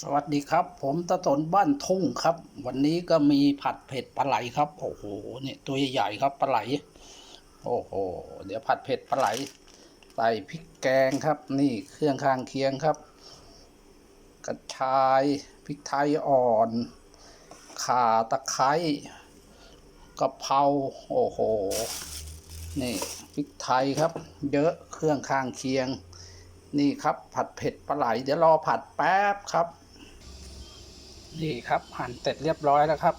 สวัสดีครับ ผมตะตนบ้านทุ่งครับ วันนี้ก็มีผัดเผ็ดปลาไหลครับ โอ้โหเนี่ยตัวใหญ่ๆครับปลาไหล โอ้โหเดี๋ยวผัดเผ็ดปลาไหลใส่พริกแกงครับ นี่เครื่องข้างเคียงครับ กระชายพริกไทยอ่อน ข่าตะไคร้กะเพราโอ้โหนี่พริกไทยครับ เยอะเครื่องข้างเคียง นี่ครับผัดเผ็ดปลาไหล เดี๋ยวรอผัดแป๊บครับ นี่ครับหั่นเสร็จเรียบร้อยแล้วครับ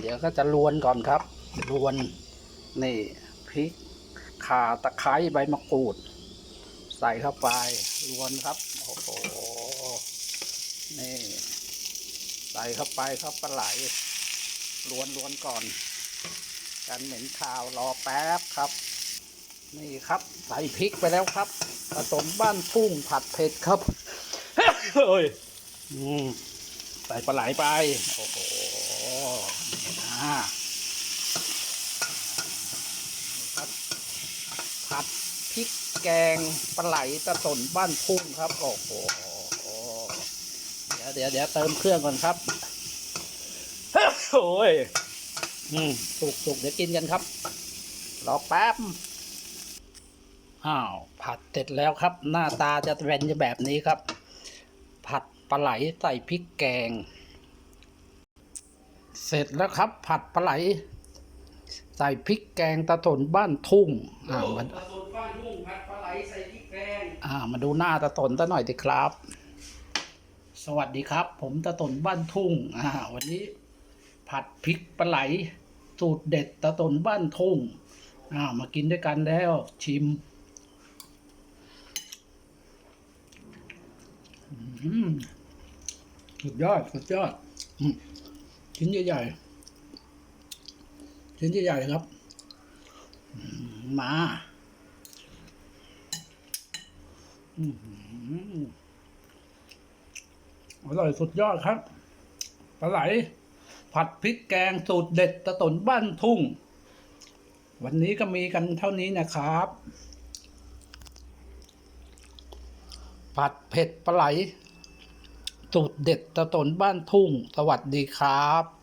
เดี๋ยวก็จะลวนก่อนครับลวนนี่พริกข่าตะไคร้ใบมะกรูด ใส่เข้าไปลวนครับโอ้โหนี่ใส่เข้าไปครับปลาไหลลวนลวนก่อนกันเหม็นข่าวรอแป๊บครับ นี่ครับ ใส่พริกไปแล้วครับผสมบ้านทุ่งผัดเผ็ดครับเอ้ยอืม ส่ปลาไหลไป โอ้โหนี่นะครับผัดพริกแกงปลาไหลตะสนบ้านทุ่งครับ โอ้โหเดี๋ยวเดี๋ยวเดี๋ยวเติมเครื่องก่อนครับโอ้ยอืมสุกสุกเดี๋ยวกินกันครับ รอแป๊บอ้าวผัดเสร็จแล้วครับ หน้าตาจะเป็นแบบนี้ครับ ปลาไหลใส่พริกแกง เสร็จแล้วครับ ผัดปลาไหล ใส่พริกแกงตะถนบ้านทุ่งอ่ามาตะตุนบ้านทุ่งผัดปลาไหลใส่พริกแกงอ่ามาดูหน้าตะถนตะหน่อยดิครับ สวัสดีครับ ผมตะถนบ้านทุ่งอ่าวันนี้ ผัดพริกปลาไหล สูตรเด็ดตะถนบ้านทุ่งอ่ามากินด้วยกันแล้วชิม อืม สุดยอดสุดยอดชิ้นใหญ่ๆชิ้นใหญ่ๆครับ มาอร่อยสุดยอดครับปลาไหล ผัดพริกแกงสูตรเด็ดตะตนบ้านทุ่ง วันนี้ก็มีกันเท่านี้นะครับ ผัดเผ็ดปลาไหล สุดเด็ดตะตนบ้านทุ่ง สวัสดีครับ